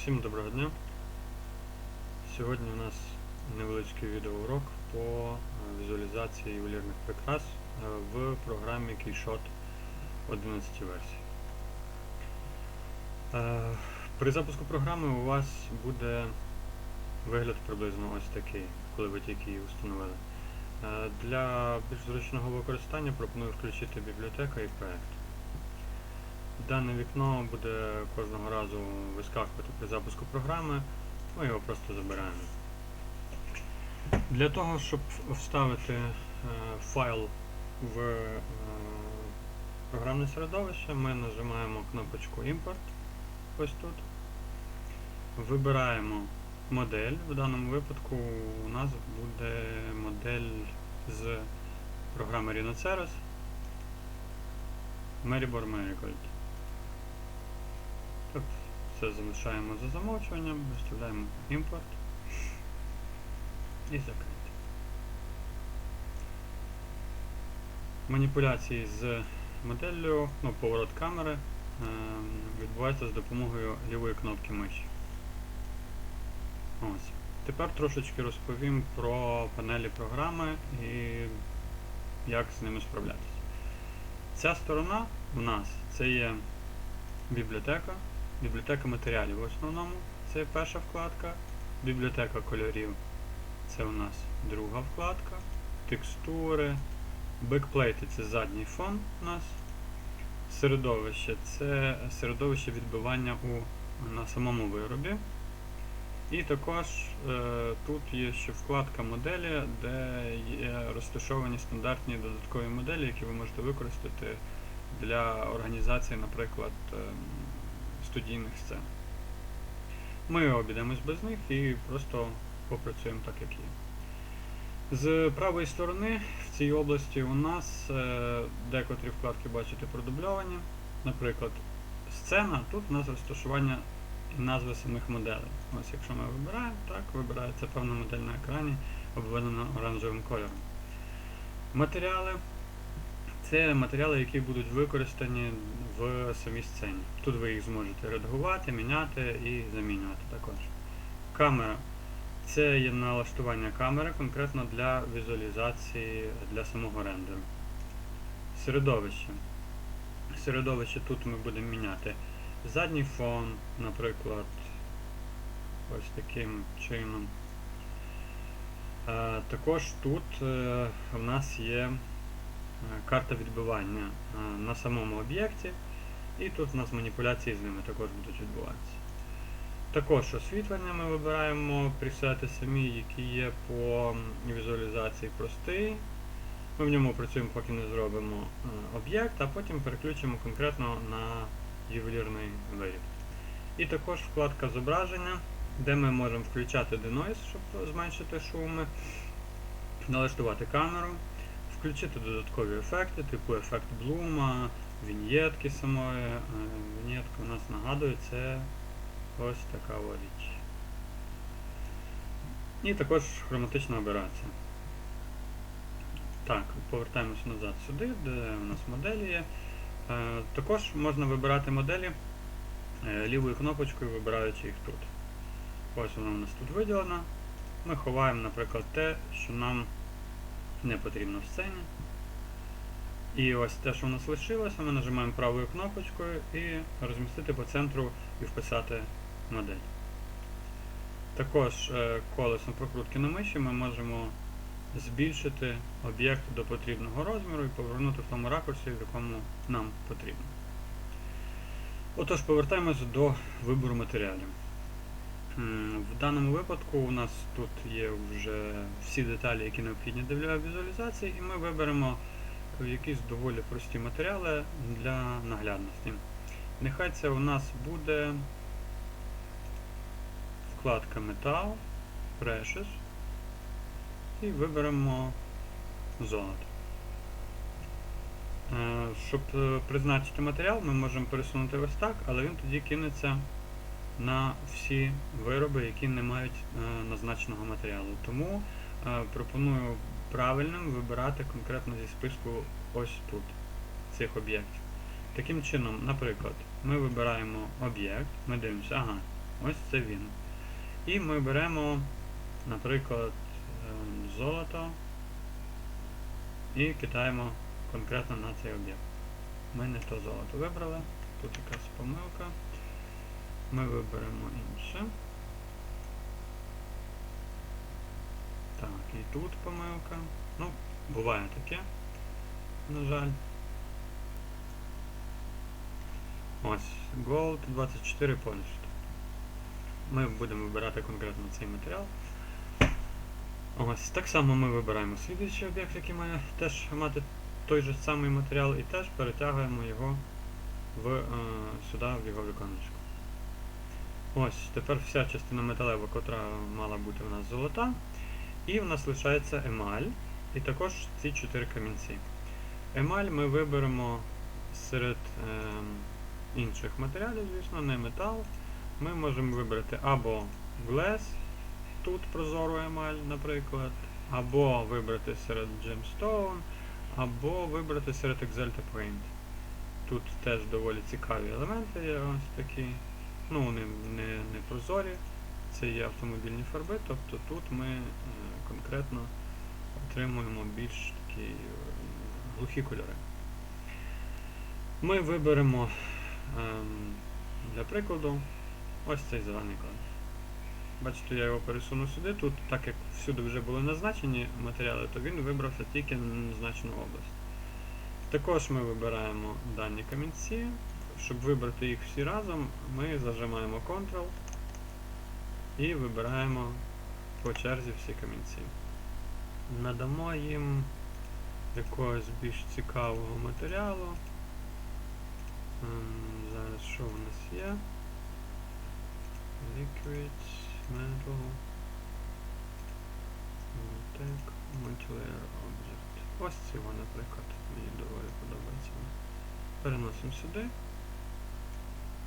Всім доброго дня. Сьогодні у нас невеличкий відеоурок по е, візуалізації ювелірних прикрас е, в програмі Keyshot 11 версії. Е, При запуску програми у вас буде вигляд приблизно ось такий, коли ви тільки її встановили. Е, Для більш зручного використання пропоную включити бібліотека і проект. Дане вікно буде кожного разу вискакувати при запуску програми, ми його просто забираємо. Для того, щоб вставити е, файл в е, програмне середовище, ми нажимаємо кнопочку Import ось тут. Вибираємо модель. В даному випадку у нас буде модель з програми Rhinoceros Maribor Marigold. Все залишаємо за замовчуванням, виставляємо імпорт і закрити. Маніпуляції з моделлю, ну, поворот камери ем, відбувається з допомогою лівої кнопки миші. Ось. Тепер трошечки розповім про панелі програми і як з ними справлятися. Ця сторона в нас це є бібліотека, бібліотека матеріалів в основному, це перша вкладка, бібліотека кольорів, це у нас друга вкладка, текстури, бекплейти це задній фон у нас, середовище це середовище відбивання у, на самому виробі. І також е, тут є ще вкладка моделі, де є розташовані стандартні додаткові моделі, які ви можете використати для організації, наприклад, ем, студійних сцен. Ми обійдемось без них і просто попрацюємо так, як є. З правої сторони в цій області у нас е, декотрі вкладки бачите продубльовані. Наприклад, сцена, тут у нас розташування і назви самих моделей. Ось якщо ми вибираємо, так, вибирається певна модель на екрані, обведена оранжевим кольором. Матеріали це матеріали, які будуть використані в самій сцені. Тут ви їх зможете редагувати, міняти і замінювати також. Камера це є налаштування камери конкретно для візуалізації для самого рендеру. Середовище. Середовище тут ми будемо міняти задній фон, наприклад, ось таким чином. Е, також тут е, в нас є карта відбивання е, на самому об'єкті, і тут у нас маніпуляції з ними також будуть відбуватися. Також освітлення ми вибираємо пресети самі, які є по візуалізації простий. Ми в ньому працюємо, поки не зробимо е, об'єкт, а потім переключимо конкретно на ювелірний виріб. І також вкладка зображення, де ми можемо включати denoise, щоб зменшити шуми, налаштувати камеру, включити додаткові ефекти, типу ефект блума, віньєтки самої. Е, Віньєтка у нас нагадує, це ось така річ. І також хроматична аберація. Так, повертаємося назад сюди, де у нас моделі є. Е, Також можна вибирати моделі е, лівою кнопочкою, вибираючи їх тут. Ось вона у нас тут виділена. Ми ховаємо, наприклад, те, що нам не потрібно в сцені. І ось те, що у нас лишилося, ми нажимаємо правою кнопочкою і розмістити по центру і вписати модель. Також е, колесом прокрутки на миші ми можемо збільшити об'єкт до потрібного розміру і повернути в тому ракурсі, в якому нам потрібно. Отож, повертаємось до вибору матеріалів. В даному випадку у нас тут є вже всі деталі, які необхідні для візуалізації, і ми виберемо якісь доволі прості матеріали для наглядності. Нехай це у нас буде вкладка Metal, Precious і виберемо золото. Е, Щоб е, призначити матеріал, ми можемо пересунути ось так, але він тоді кинеться на всі вироби, які не мають е, назначеного матеріалу. Тому е, пропоную правильним вибирати конкретно зі списку ось тут цих об'єктів. Таким чином, наприклад, ми вибираємо об'єкт, ми дивимося, ага, Ось це він. І ми беремо, наприклад, е, золото і кидаємо конкретно на цей об'єкт. Ми не то золото вибрали, тут якась помилка. Ми виберемо інше. Так, і тут помилка. Ну, буває таке, на жаль. Ось, Gold 24 Polished. Ми будемо вибирати конкретно цей матеріал. Ось, так само ми вибираємо слідуючий об'єкт, який має теж мати той же самий матеріал, і теж перетягуємо його в, е, сюди, в його віконечко. Ось, тепер вся частина металева, котра мала бути у нас золота. І в нас лишається емаль, і також ці чотири камінці. Емаль ми виберемо серед ем, інших матеріалів, звісно, не метал. Ми можемо вибрати або Glass, тут прозору емаль, наприклад, або вибрати серед Gemstone, або вибрати серед Exalta Paint. Тут теж доволі цікаві елементи є ось такі. Ну, вони не, не прозорі, це є автомобільні фарби, тобто тут ми е, конкретно отримуємо більш такі е, глухі кольори. Ми виберемо ем, для прикладу ось цей зелений колір. Бачите, я його пересуну сюди. Тут, так як всюди вже були назначені матеріали, то він вибрався тільки на назначену область. Також ми вибираємо дані камінці. Щоб вибрати їх всі разом, ми зажимаємо Ctrl і вибираємо по черзі всі камінці. Надамо їм якогось більш цікавого матеріалу. Ем, Зараз що у нас є? Liquid, Metal, Tech, Multilayer Object. Ось цього, наприклад, мені доволі подобається. Переносимо сюди.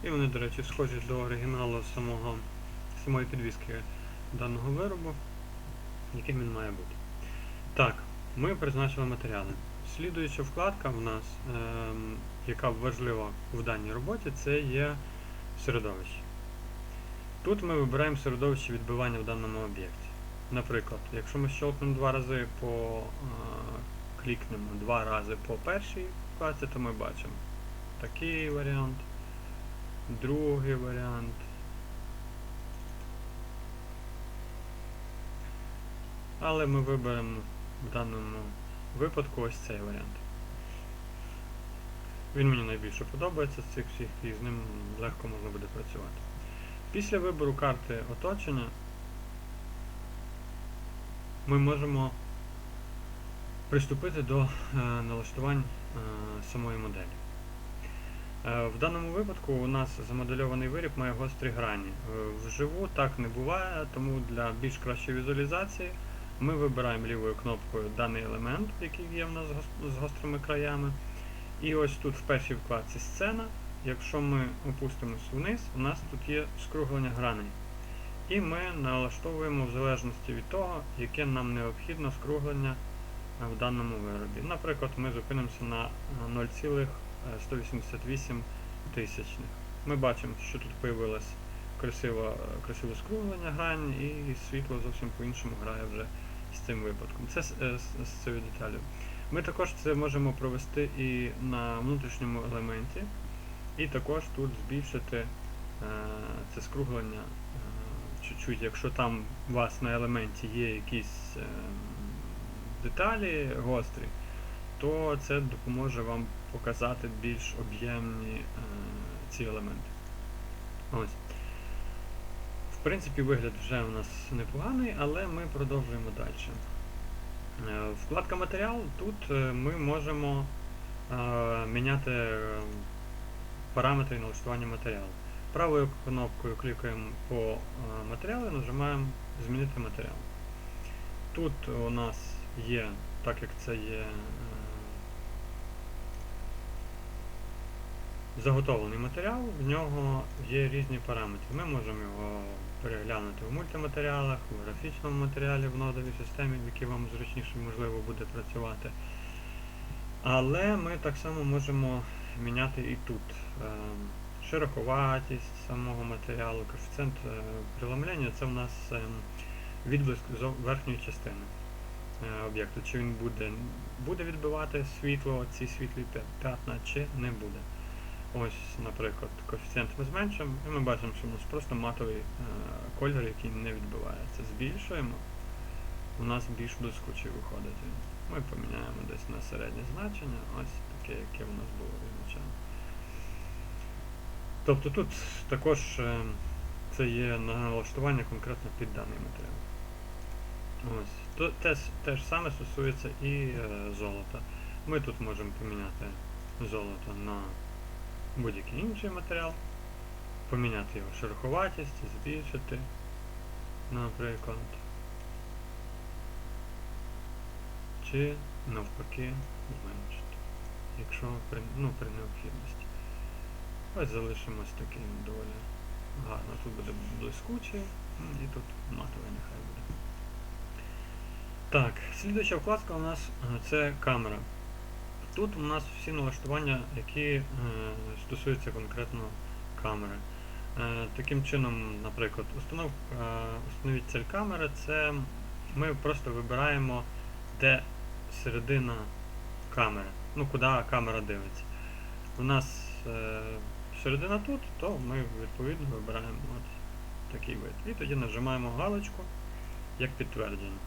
І вони, до речі, схожі до оригіналу самого, самої підвіски даного виробу, яким він має бути. Так, ми призначили матеріали. Слідуюча вкладка в нас, ем, яка важлива в даній роботі, це є середовище. Тут ми вибираємо середовище відбивання в даному об'єкті. Наприклад, якщо ми щелкнемо два рази по е, клікнемо два рази по першій вкладці, то ми бачимо такий варіант, другий варіант. Але ми виберемо в даному випадку ось цей варіант. Він мені найбільше подобається з цих всіх і з ним легко можна буде працювати. Після вибору карти оточення ми можемо приступити до е, налаштувань е, самої моделі. Е, в даному випадку у нас замодельований виріб має гострі грані. Е, вживу так не буває, тому для більш кращої візуалізації ми вибираємо лівою кнопкою даний елемент, який є в нас з гострими краями. І ось тут в першій вкладці сцена. Якщо ми опустимось вниз, у нас тут є скруглення грани. І ми налаштовуємо в залежності від того, яке нам необхідно скруглення е, в даному виробі. Наприклад, ми зупинимося на 0,1. 188 тисячних. Ми бачимо, що тут з'явилось красиве красиве скруглення грань і світло зовсім по-іншому грає вже з цим випадком. Це з е, цією деталю. Ми також це можемо провести і на внутрішньому елементі, і також тут збільшити е, це скруглення е, чуть-чуть, якщо там у вас на елементі є якісь деталі гострі, то це допоможе вам показати більш об'ємні е, ці елементи. Ось. В принципі, вигляд вже у нас непоганий, але ми продовжуємо далі. Е, Вкладка матеріал. Тут е, ми можемо е, міняти е, параметри налаштування матеріалу. Правою кнопкою клікаємо по е, матеріалу і нажимаємо Змінити матеріал. Тут у нас є, так як це є заготовлений матеріал, в нього є різні параметри. Ми можемо його переглянути в мультиматеріалах, в графічному матеріалі в нодовій системі, в якій вам зручніше можливо буде працювати. Але ми так само можемо міняти і тут. Е, шероховатість самого матеріалу, коефіцієнт е, преломлення це в нас ем, відблиск зо- верхньої частини е, об'єкту. Чи він буде, буде відбивати світло, ці світлі п'ятна, чи не буде. Ось, наприклад, коефіцієнт ми зменшимо, і ми бачимо, що у нас просто матовий е, кольор, який не відбивається. Збільшуємо, у нас більш блискучий виходить. Ми поміняємо десь на середнє значення, ось таке, яке у нас було ізначально. Тобто тут також е, це є налаштування конкретно під даний матеріал. Ось. То, те, те ж саме стосується і е, золота. Ми тут можемо поміняти золото на будь-який інший матеріал, поміняти його шероховатість, збільшити, наприклад. Чи навпаки зменшити, якщо при, ну, при необхідності. Ось залишимось таким доволі гарно. Тут буде блискучий, м, і тут матовий нехай буде. Так, слідуюча вкладка у нас е, це камера. Тут у нас всі налаштування, які е, стосуються конкретно камери. Е, таким чином, наприклад, е, установіть цель камери, це ми просто вибираємо, де середина камери, ну куди камера дивиться. У нас середина тут, то ми відповідно вибираємо от такий вид. І тоді нажимаємо галочку як підтвердження.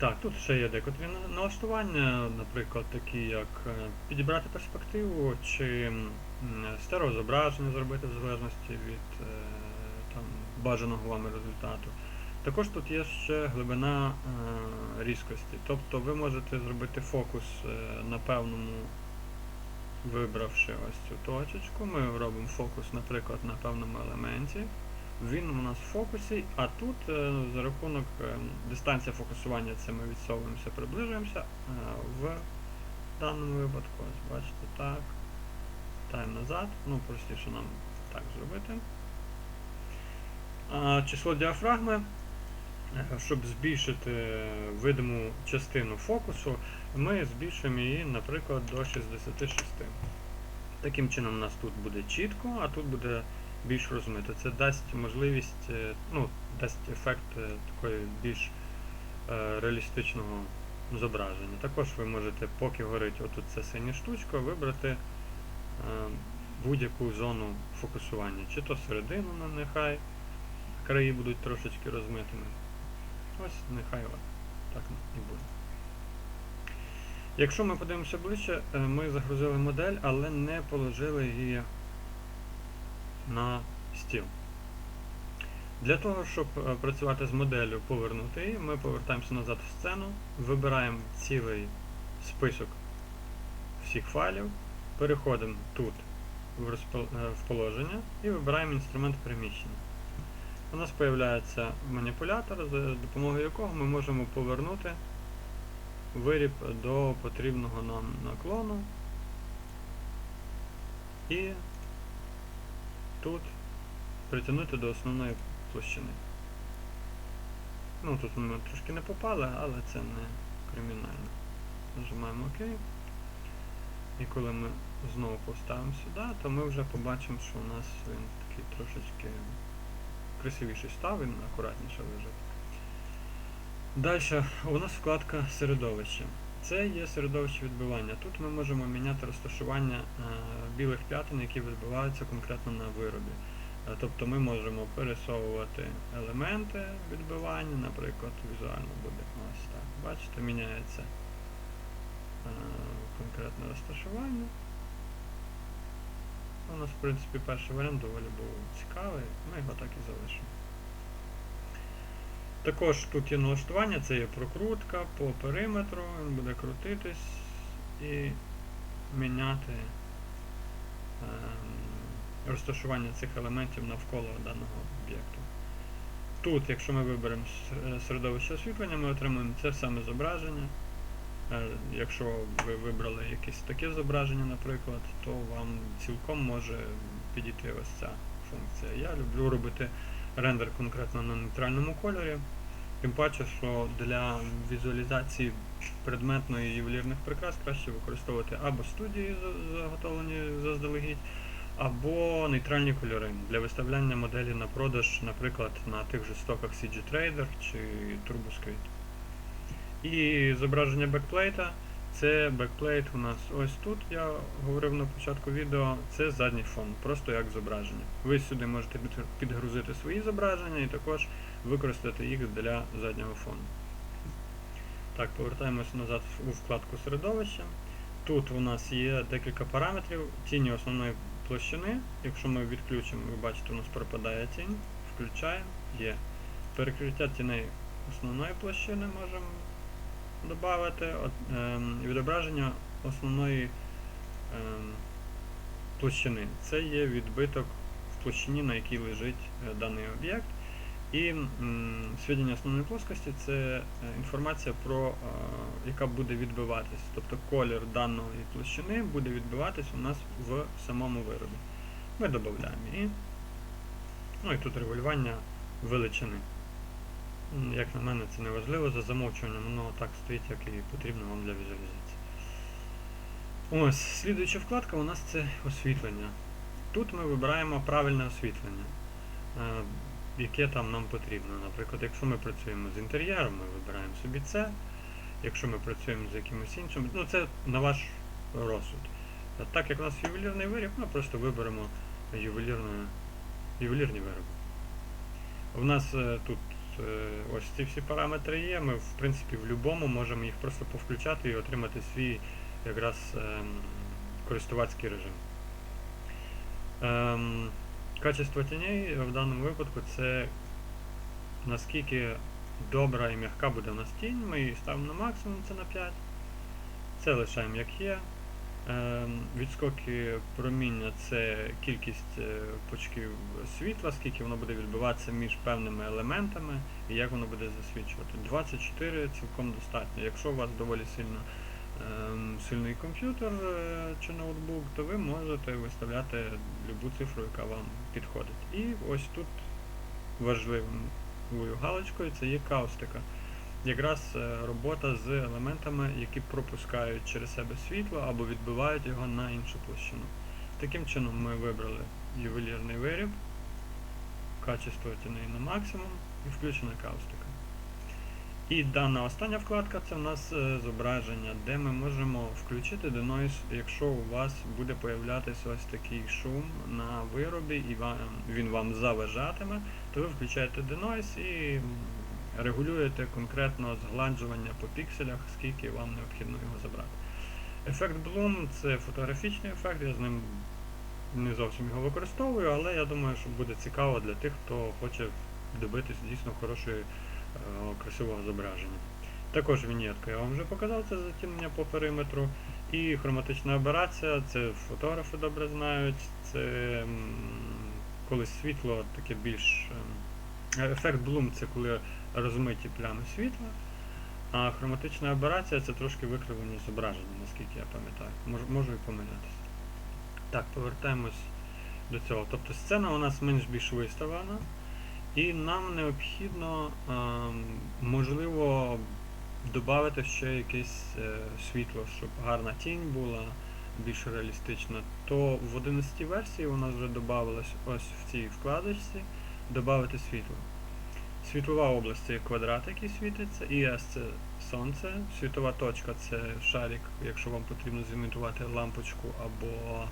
Так, тут ще є декотрі налаштування, наприклад, такі як е, підібрати перспективу чи стереозображення зробити в залежності від е, там, бажаного вами результату. Також тут є ще глибина е, різкості. Тобто ви можете зробити фокус на певному, вибравши ось цю точечку. Ми робимо фокус, наприклад, на певному елементі. Він у нас в фокусі, а тут е, за рахунок е, дистанція фокусування це ми відсовуємося, приближуємося. е, в даному випадку, ось бачите, так. Таємо назад. Ну, простіше нам так зробити. Число діафрагми, щоб збільшити видиму частину фокусу, ми збільшуємо її, наприклад, до 66. Таким чином у нас тут буде чітко, а тут буде більш розмито. Це дасть можливість, е, ну, дасть ефект е, такої більш е, реалістичного зображення. Також ви можете, поки горить отут ця синя штучка, вибрати будь-яку зону фокусування, чи то середину, ну, нехай краї будуть трошечки розмитими. Ось нехай так і буде. Якщо ми подивимося ближче, ми загрузили модель, але не положили її на стіл. Для того, щоб е, працювати з моделлю, повернути її, ми повертаємося назад в сцену, вибираємо цілий список всіх файлів, переходимо тут в, е, положення і вибираємо інструмент переміщення. У нас з'являється маніпулятор, за допомогою якого ми можемо повернути виріб до потрібного нам наклону. І тут притягнути до основної площини. Ну тут ми трошки не попали, але це не кримінально. Нажимаємо ОК. І коли ми знову поставимо сюди, то ми вже побачимо, що у нас він такий трошечки красивіший став, він акуратніше лежить. Далі у нас вкладка середовище. Це є середовище відбивання. Тут ми можемо міняти розташування е, білих п'ятин, які відбиваються конкретно на виробі. Е, Тобто ми можемо пересовувати елементи відбивання, наприклад, візуально буде ось так. Бачите, міняється е, конкретне розташування. У нас, в принципі, перший варіант доволі був цікавий, ми його так і залишимо. Також тут є налаштування, це є прокрутка по периметру, він буде крутитись і міняти ем, розташування цих елементів навколо даного об'єкту. Тут, якщо ми виберемо середовище освітлення, ми отримуємо це саме зображення. Е, Якщо ви вибрали якесь таке зображення, наприклад, то вам цілком може підійти ось ця функція. Я люблю робити рендер конкретно на нейтральному кольорі. Тим паче, що для візуалізації предметної ювелірних прикрас краще використовувати або студії заготовлені заздалегідь, або нейтральні кольори для виставляння моделі на продаж, наприклад, на тих же стоках CG Trader чи TurboSquid. І зображення бекплейта. Це бекплейт у нас ось тут, я говорив на початку відео, це задній фон, просто як зображення. Ви сюди можете підгрузити свої зображення і також використати їх для заднього фону. Так, повертаємося назад у вкладку середовища. Тут у нас є декілька параметрів. Тіні основної площини. Якщо ми відключимо, ви бачите, у нас пропадає тінь. Включаємо, є. Перекриття тіней основної площини можемо додати. Ем, відображення основної ем, площини. Це є відбиток в площині, на якій лежить е, даний об'єкт. І свідчення основної плоскості це е, інформація про е, яка буде відбиватись. Тобто колір даної площини буде відбиватись у нас в самому виробі. Ми додаємо її. Ну і тут регулювання величини. М, Як на мене, це не важливо, за замовчуванням воно так стоїть, як і потрібно вам для візуалізації. Ось, слідуюча вкладка у нас це освітлення. Тут ми вибираємо правильне освітлення, е, яке там нам потрібно. Наприклад, якщо ми працюємо з інтер'єром, ми вибираємо собі це. Якщо ми працюємо з якимось іншим, ну це на ваш розсуд. Так як у нас ювелірний виріб, ми просто виберемо ювелірні вироби. У нас е, тут ось ці всі параметри є. Ми в принципі в будь-якому можемо їх просто повключати і отримати свій якраз ем, користувацький режим. Ем, качество тіней в даному випадку це наскільки добра і м'яка буде у нас тінь. Ми її ставимо на максимум, це на 5. Це лишаємо як є. Ем, відскоки проміння це кількість е, пучків світла, скільки воно буде відбиватися між певними елементами і як воно буде засвічувати. 24 цілком достатньо. Якщо у вас доволі сильно ем, сильний комп'ютер е, чи ноутбук, то ви можете виставляти любу цифру, яка вам підходить. І ось тут важливою галочкою це є каустика. Якраз е, робота з елементами, які пропускають через себе світло або відбивають його на іншу площину. Таким чином ми вибрали ювелірний виріб, качество тіней на максимум і включена каустика. І дана остання вкладка це в нас е, зображення, де ми можемо включити denoise, якщо у вас буде появлятися ось такий шум на виробі і він вам заважатиме, то ви включаєте denoise і регулюєте конкретно згладжування по пікселях, скільки вам необхідно його забрати. Ефект Bloom це фотографічний ефект, я з ним не зовсім його використовую, але я думаю, що буде цікаво для тих, хто хоче добитись дійсно хорошої е, красивого зображення. Також вінєтка я вам вже показав, це затемнення по периметру. І хроматична аберація, це фотографи добре знають, це коли світло таке більш. ем, Ефект Bloom це коли розмиті плями світла, а хроматична аберація це трошки викривлення зображення, наскільки я пам'ятаю. Можу, можу і помилятися. Так, повертаємось до цього. Тобто сцена у нас менш більш виставлена, і нам необхідно, ем, можливо, додати ще якесь е, світло, щоб гарна тінь була більш реалістична. То в 11 версії у нас вже додавалось ось в цій вкладочці додати світло. Світлова область це квадрат, який світиться, ІС це сонце, світова точка це шарик, якщо вам потрібно зімітувати лампочку або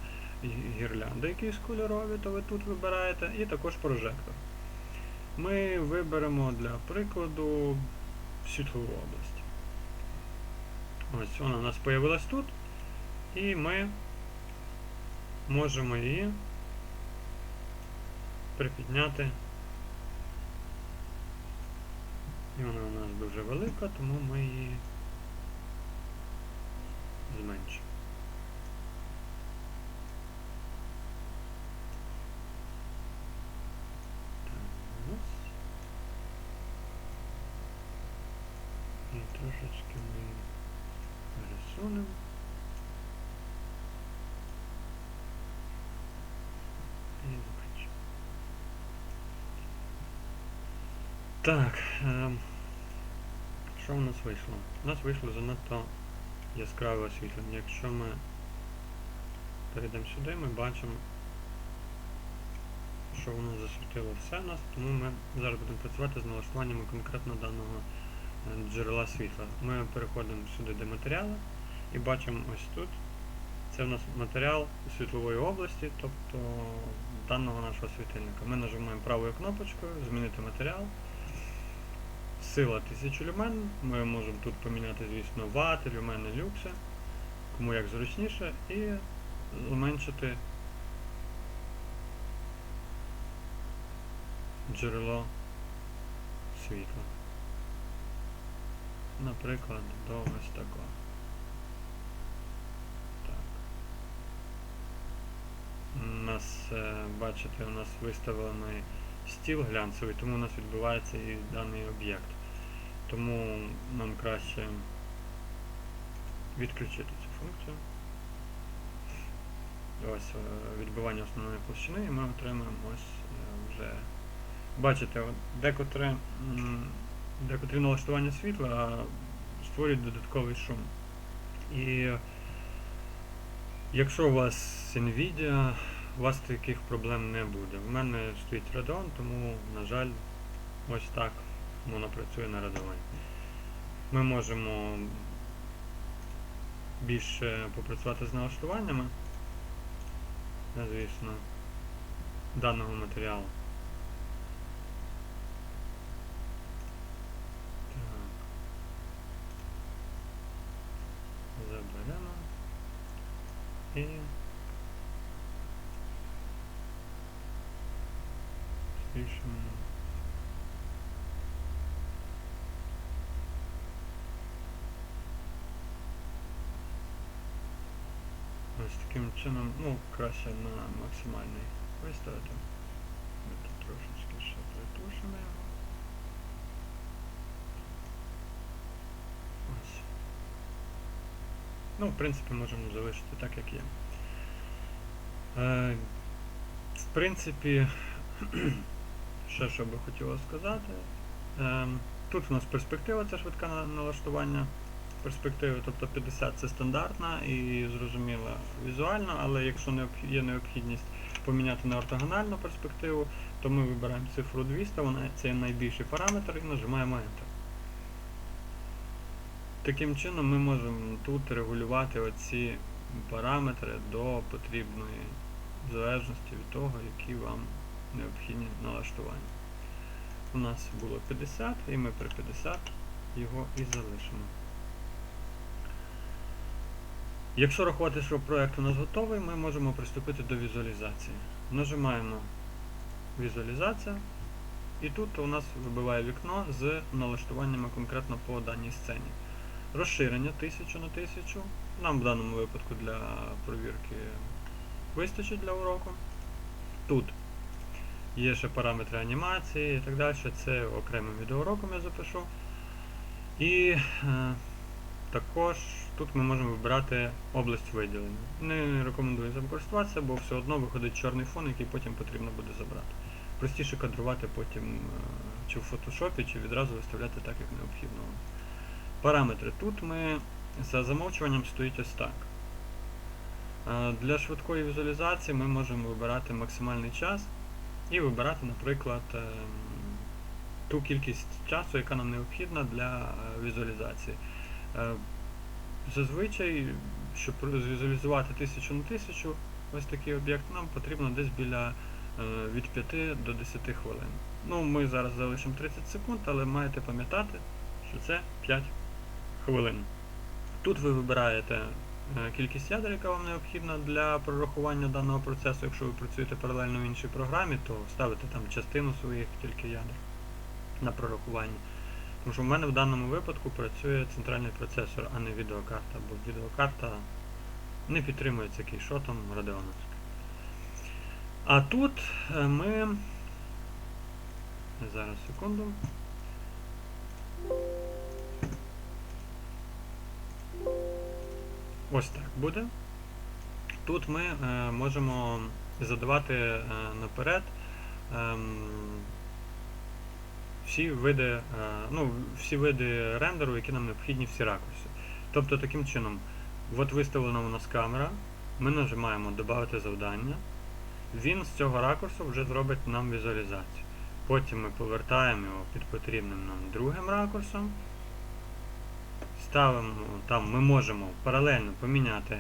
гі- гірлянди якісь кольорові, то ви тут вибираєте, і також прожектор. Ми виберемо для прикладу світлову область. Ось вона у нас з'явилась тут, і ми можемо її припідняти. І вона у нас дуже велика, тому ми її зменшимо. І трошечки ми її пересунемо. Так. Що у нас вийшло? У нас вийшло занадто яскраве освітлення. Якщо ми перейдемо сюди, ми бачимо, що воно засвітило все нас, тому ми зараз будемо працювати з налаштуваннями конкретно даного е, джерела світла. Ми переходимо сюди, де матеріали, і бачимо ось тут. Це в нас матеріал світлової області, тобто даного нашого світильника. Ми нажимаємо правою кнопочкою Змінити матеріал. Сила 1000 люмен. Ми можемо тут поміняти, звісно, вати, люмени, люкси, кому як зручніше, і зменшити джерело світла. Наприклад, до ось такого. Так. У нас, е, бачите, у нас виставлений стіл глянцевий, тому у нас відбувається і даний об'єкт. Тому нам краще відключити цю функцію. Ось е, відбивання основної площини, і ми отримаємо ось е, вже. Бачите, от декотре, налаштування світла створюють додатковий шум. І якщо у вас Nvidia, у вас таких проблем не буде. У мене стоїть Radeon, тому, на жаль, ось так воно працює на Radeon. Ми можемо більше попрацювати з налаштуваннями, е, звісно, даного матеріалу. Так. Заберемо. І збільшимо. Ось таким чином, ну, краще на максимальний виставити. Ми тут трошечки ще притушимо його. Ось. Ну, в принципі, можемо залишити так, як є. Е, в принципі, ще що би хотілося сказати. Е, тут у нас перспектива, це швидке налаштування перспективи, тобто 50 це стандартна і зрозуміла візуально, але якщо є необхідність поміняти на ортогональну перспективу, то ми вибираємо цифру 200, вона це найбільший параметр і нажимаємо Enter. Таким чином ми можемо тут регулювати оці параметри до потрібної в залежності від того, які вам необхідні налаштування. У нас було 50 і ми при 50 його і залишимо. Якщо рахувати, що проєкт у нас готовий, ми можемо приступити до візуалізації. Нажимаємо візуалізація, і тут у нас вибиває вікно з налаштуваннями конкретно по даній сцені. Розширення 1000 на 1000. Нам в даному випадку для провірки вистачить для уроку. Тут є ще параметри анімації і так далі. Це окремим відеоуроком я запишу. І е, також тут ми можемо вибирати область виділення. Не рекомендую цим користуватися, бо все одно виходить чорний фон, який потім потрібно буде забрати. Простіше кадрувати потім е, чи в фотошопі, чи відразу виставляти так, як необхідно. Параметри. Тут ми за замовчуванням стоїть ось так. Е, Для швидкої візуалізації ми можемо вибирати максимальний час і вибирати, наприклад, ем, ту кількість часу, яка нам необхідна для е, візуалізації. Е, Зазвичай, щоб візуалізувати 1000 на 1000 ось такий об'єкт, нам потрібно десь біля е, від 5 до 10 хвилин. Ну, ми зараз залишимо 30 секунд, але маєте пам'ятати, що це 5 хвилин. Тут ви вибираєте е, кількість ядер, яка вам необхідна для прорахування даного процесу. Якщо ви працюєте паралельно в іншій програмі, то ставите там частину своїх тільки ядер на прорахування. Тому що в мене в даному випадку працює центральний процесор, а не відеокарта, бо відеокарта не підтримується кейшотом радіоновським. А тут е, ми. Зараз секунду. Ось так буде. Тут ми е, можемо задавати е, наперед ем, всі види, е, ну, всі види рендеру, які нам необхідні, всі ракурси. Тобто таким чином, от виставлена у нас камера, ми нажимаємо Додати завдання. Він з цього ракурсу вже зробить нам візуалізацію. Потім ми повертаємо його під потрібним нам другим ракурсом. Ставимо там, ми можемо паралельно поміняти,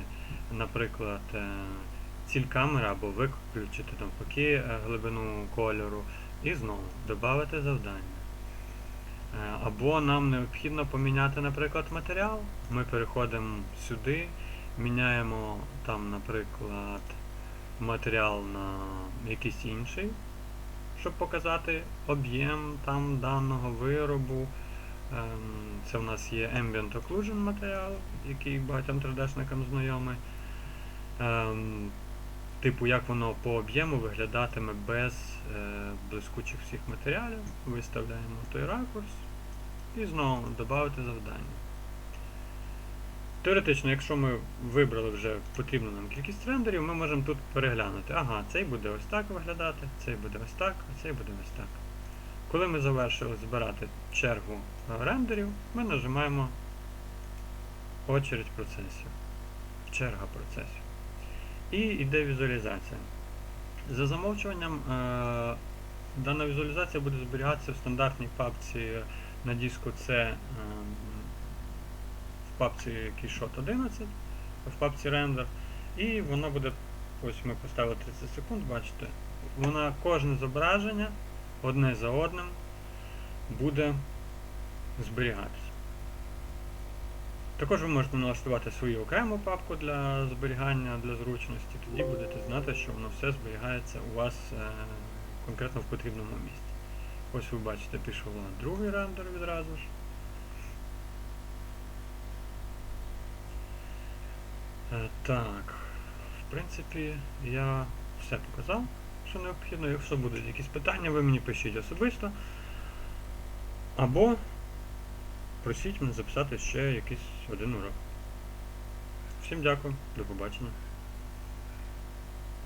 наприклад, е, ціль камери або виключити навпаки е, глибину кольору. І знову додати завдання. Е, Або нам необхідно поміняти, наприклад, матеріал. Ми переходимо сюди, міняємо там, наприклад, матеріал на якийсь інший, щоб показати об'єм там даного виробу. Ем, Це в нас є Ambient Occlusion матеріал, який багатьом 3D-шникам знайомий. Ем, Типу, як воно по об'єму виглядатиме без е, блискучих всіх матеріалів. Виставляємо той ракурс і знову додати завдання. Теоретично, якщо ми вибрали вже потрібну нам кількість рендерів, ми можемо тут переглянути. Ага, цей буде ось так виглядати, цей буде ось так, а цей буде ось так. Коли ми завершили збирати чергу рендерів, ми нажимаємо очередь процесів. Черга процесів. І йде візуалізація. За замовчуванням, е, дана візуалізація буде зберігатися в стандартній папці на диску C е, в папці Keyshot 11, в папці Render. І вона буде, ось ми поставили 30 секунд, бачите, вона кожне зображення одне за одним буде зберігатися. Також ви можете налаштувати свою окрему папку для зберігання для зручності, тоді будете знати, що воно все зберігається у вас е, конкретно в потрібному місці. Ось ви бачите, пішов другий рендер відразу ж. Е, так, в принципі, я все показав, що необхідно. Якщо будуть якісь питання, ви мені пишіть особисто. Або просіть мене записати ще якийсь один урок. Всім дякую, до побачення.